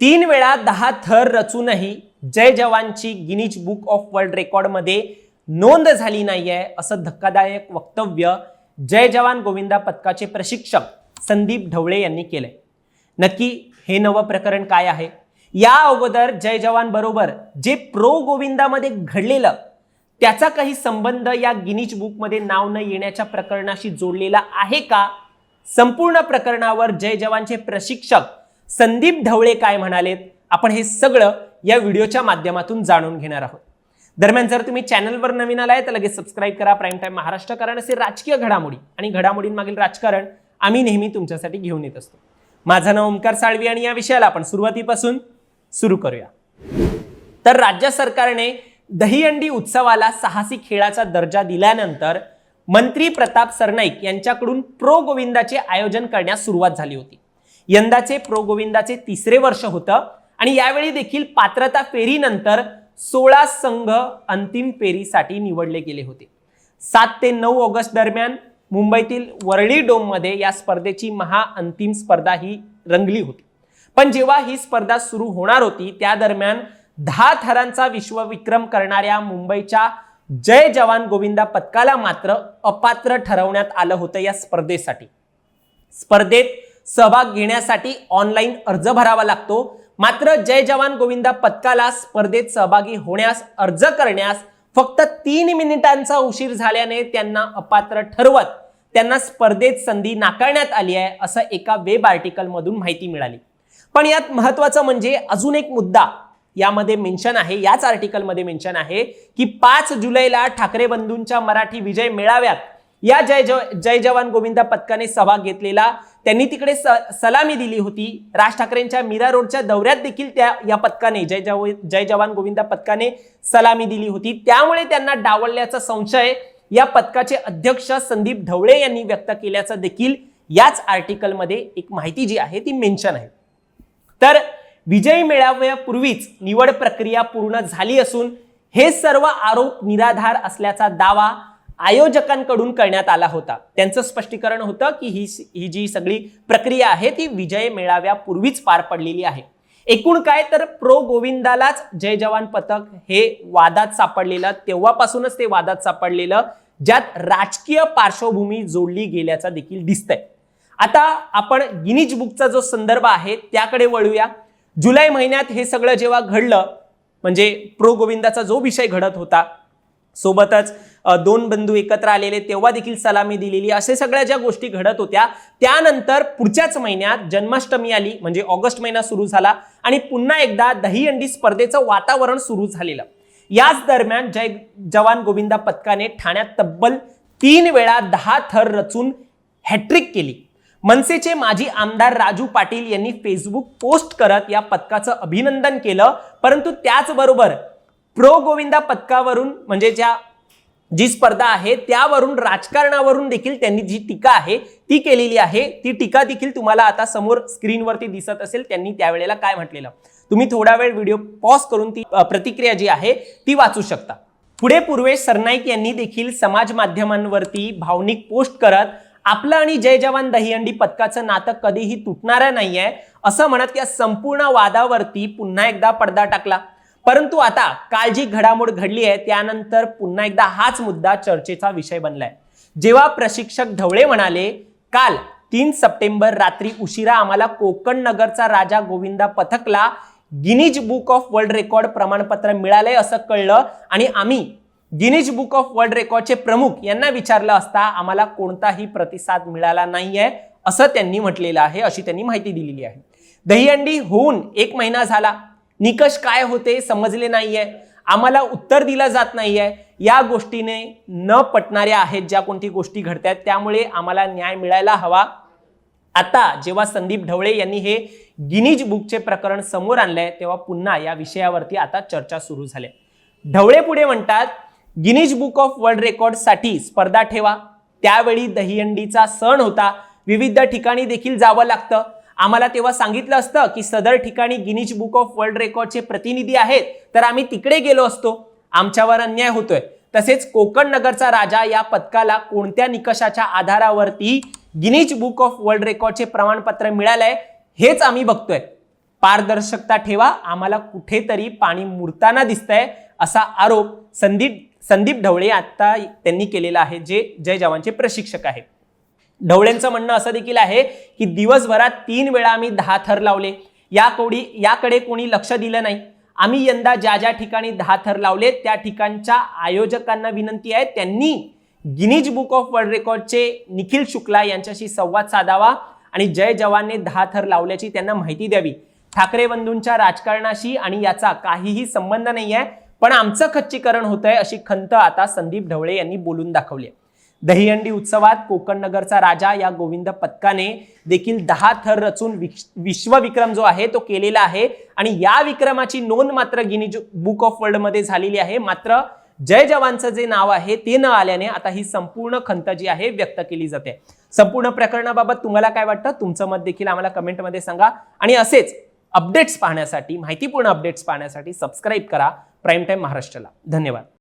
तीन वेळा दहा थर रचूनही जय जवानची गिनीज बुक ऑफ वर्ल्ड रेकॉर्डमध्ये नोंद झाली नाहीये असं धक्कादायक वक्तव्य जय जवान गोविंदा पथकाचे प्रशिक्षक संदीप ढवळे यांनी केलंय. नक्की हे नवं प्रकरण काय आहे? या अगोदर जय जवान बरोबर जे प्रो गोविंदामध्ये घडलेलं त्याचा काही संबंध या गिनीज बुकमध्ये नाव न येण्याच्या प्रकरणाशी जोडलेला आहे का? संपूर्ण प्रकरणावर जय जवानचे प्रशिक्षक संदीप ढवळे काय म्हणालेत आपण हे सगळं या व्हिडिओच्या माध्यमातून जाणून घेणार आहोत. दरम्यान जर तुम्ही चॅनलवर नवीन आलाय तर लगेच सबस्क्राईब करा. प्राईम टाईम महाराष्ट्र कारण असे राजकीय घडामोडी आणि घडामोडींमागील राजकारण आम्ही नेहमी तुमच्यासाठी घेऊन येत असतो. माझं नाव ओमकार साळवी आणि या विषयाला आपण सुरुवातीपासून सुरू करूया. तर राज्य सरकारने दहीहंडी उत्सवाला साहसी खेळाचा दर्जा दिल्यानंतर मंत्री प्रताप सरनाईक यांच्याकडून प्रो गोविंदाचे आयोजन करण्यास सुरुवात झाली होती. यंदाचे प्रो गोविंदाचे तिसरे वर्ष होतं. आणि यावेळी देखील पात्रता फेरीनंतर सोळा संघ अंतिम फेरीसाठी निवडले गेले होते. सात ते नऊ ऑगस्ट दरम्यान मुंबईतील वरळी डोममध्ये या स्पर्धेची महाअंतिम स्पर्धा ही रंगली होती. पण जेव्हा ही स्पर्धा सुरू होणार होती त्या दरम्यान दहा थरांचा विश्वविक्रम करणाऱ्या मुंबईच्या जय जवान गोविंदा पथकाला मात्र अपात्र ठरवण्यात आलं होतं या स्पर्धेसाठी. स्पर्धेत सहभाग घेण्यासाठी ऑनलाईन अर्ज भरावा लागतो. मात्र जय जवान गोविंदा पथकाला स्पर्धेत सहभागी होण्यास अर्ज करण्यास फक्त तीन मिनिटांचा उशीर झाल्याने त्यांना अपात्र ठरवत त्यांना स्पर्धेत संधी नाकारण्यात आली आहे असं एका वेब आर्टिकलमधून माहिती मिळाली. पण यात महत्वाचं म्हणजे अजून एक मुद्दा यामध्ये मेन्शन आहे याच आर्टिकलमध्ये मेन्शन आहे की पाच जुलैला ठाकरे बंधूंच्या मराठी विजय मेळाव्यात या जय जय जवान गोविंदा पथकाने सहभाग घेतलेला त्यांनी तिकडे स सलामी दिली होती. राज ठाकरेंच्या मीरा रोडच्या दौऱ्यात देखील त्या या पथकाने जय जव जय जवान गोविंदा पथकाने सलामी दिली होती. त्यामुळे त्यांना डावलल्याचा संशय या पथकाचे अध्यक्ष संदीप ढवळे यांनी व्यक्त केल्याचं देखील याच आर्टिकलमध्ये एक माहिती जी आहे ती मेन्शन आहे. तर विजयी मेळाव्यापूर्वीच निवड प्रक्रिया पूर्ण झाली असून हे सर्व आरोप निराधार असल्याचा दावा आयोजकांकडून करण्यात आला होता. त्यांचं स्पष्टीकरण होतं की ही ही जी सगळी प्रक्रिया आहे ती विजय मेळाव्यापूर्वीच पार पडलेली आहे. एकूण काय तर प्रो गोविंदालाच जय जवान पथक हे वादात सापडलेलं तेव्हापासूनच ते वादात सापडलेलं ज्यात राजकीय पार्श्वभूमी जोडली गेल्याचा देखील दिसतंय. आता आपण गिनीज बुकचा जो संदर्भ आहे त्याकडे वळूया. जुलै महिन्यात हे सगळं जेव्हा घडलं म्हणजे प्रो गोविंदाचा जो विषय घडत होता सोबतच दोन बंधू एकत्र आलेले तेव्हा देखील सलामी दिलेली असे सगळ्या ज्या गोष्टी घडत होत्या त्यानंतर पुढच्याच महिन्यात जन्माष्टमी आली म्हणजे ऑगस्ट महिना सुरू झाला आणि पुन्हा एकदा दहीहंडी स्पर्धेचं वातावरण सुरू झालेलं. याच दरम्यान जय जवान गोविंदा पथकाने ठाण्यात तब्बल तीन वेळा दहा थर रचून हॅट्रिक केली. मनसेचे माजी आमदार राजू पाटील यांनी फेसबुक पोस्ट करत या पथकाचं अभिनंदन केलं परंतु त्याचबरोबर प्रो गोविंदा पथकावरून म्हणजे ज्या जी स्पर्धा आहे त्यावरून राजकारणावरून देखील त्यांनी जी टीका आहे ती केलेली आहे. ती टीका देखील तुम्हाला आता समोर स्क्रीनवरती दिसत असेल त्यांनी त्यावेळेला काय म्हटलेलं. तुम्ही थोडा वेळ व्हिडिओ पॉज करून ती प्रतिक्रिया जी आहे ती वाचू शकता. पुढे पूर्वेश सरनाईक यांनी देखील समाज माध्यमांवरती भावनिक पोस्ट करत आपलं आणि जय जवान दहीहंडी पथकाचं नातं कधीही तुटणारं नाहीये असं म्हणत या संपूर्ण वादावरती पुन्हा एकदा पडदा टाकला. परंतु आता काल जी घडामोड घडली आहे त्यानंतर पुन्हा एकदा हाच मुद्दा चर्चेचा विषय बनलाय. जेव्हा प्रशिक्षक ढवळे म्हणाले काल तीन सप्टेंबर रात्री उशिरा आम्हाला कोकण नगरचा राजा Govinda पथकला Guinness book of world record प्रमाणपत्र मिळालंय असं कळलं आणि आम्ही गिनीज बुक ऑफ वर्ल्ड रेकॉर्डचे प्रमुख यांना विचारलं असता आम्हाला कोणताही प्रतिसाद मिळाला नाहीये असं त्यांनी म्हटलेलं आहे अशी त्यांनी माहिती दिलेली आहे. दहीहंडी होऊन एक महिना झाला. निकष काय होते समजले नाहीये. आम्हाला उत्तर दिलं जात नाहीये. या गोष्टीने न पटणाऱ्या आहेत ज्या कोणती गोष्टी घडतात त्यामुळे आम्हाला न्याय मिळायला हवा. आता जेव्हा संदीप ढवळे यांनी हे गिनीज बुकचे प्रकरण समोर आणलंय तेव्हा पुन्हा या विषयावरती आता चर्चा सुरू झाली. ढवळे पुढे म्हणतात गिनीज बुक ऑफ वर्ल्ड रेकॉर्डसाठी स्पर्धा ठेवा. त्यावेळी दहीहंडीचा सण होता. विविध ठिकाणी देखील जावं लागतं. आम्हाला तेव्हा सांगितलं असतं की सदर ठिकाणी गिनीज बुक ऑफ वर्ल्ड रेकॉर्डचे प्रतिनिधी आहेत तर आम्ही तिकडे गेलो असतो. आमच्यावर अन्याय होतोय. तसेच कोकण नगरचा राजा या पथकाला कोणत्या निकषाच्या आधारावरती गिनीज बुक ऑफ वर्ल्ड रेकॉर्डचे प्रमाणपत्र मिळालंय हेच आम्ही बघतोय. पारदर्शकता ठेवा आम्हाला कुठेतरी पाणी मुरताना दिसतंय असा आरोप संदीप संदीप ढवळे आत्ता त्यांनी केलेला आहे जे जय जवानचे प्रशिक्षक आहेत. ढवळेंचं म्हणणं असं देखील आहे की दिवसभरात तीन वेळा आम्ही दहा थर लावले. या कोडी याकडे कोणी लक्ष दिलं नाही. आम्ही यंदा ज्या ज्या ठिकाणी दहा थर लावले त्या ठिकाणच्या आयोजकांना विनंती आहे त्यांनी गिनीज बुक ऑफ वर्ल्ड रेकॉर्डचे निखिल शुक्ला यांच्याशी संवाद साधावा आणि जय जवानने दहा थर लावल्याची त्यांना माहिती द्यावी. ठाकरे बंधूंच्या राजकारणाशी आणि याचा काहीही संबंध नाही आहे पण आमचं खच्चीकरण होतंय अशी खंत आता संदीप ढवळे यांनी बोलून दाखवली आहे. दहीहंडी उत्सवात कोकण नगरचा राजा या गोविंद पथकाने देखील दहा थर रचून विश्वविक्रम जो आहे तो केलेला आहे. आणि या विक्रमाची नोंद मात्र गिनीज बुक ऑफ वर्ल्डमध्ये झालेली आहे. मात्र जय जवानचं जे नाव आहे ते न आल्याने आता ही संपूर्ण खंत जी आहे व्यक्त केली जाते. संपूर्ण प्रकरणाबाबत तुम्हाला काय वाटतं? तुमचं मत देखील आम्हाला कमेंटमध्ये सांगा. आणि असेच अपडेट्स पाहण्यासाठी माहितीपूर्ण अपडेट्स पाहण्यासाठी सबस्क्राईब करा. प्राईम टाईम महाराष्ट्राला. धन्यवाद.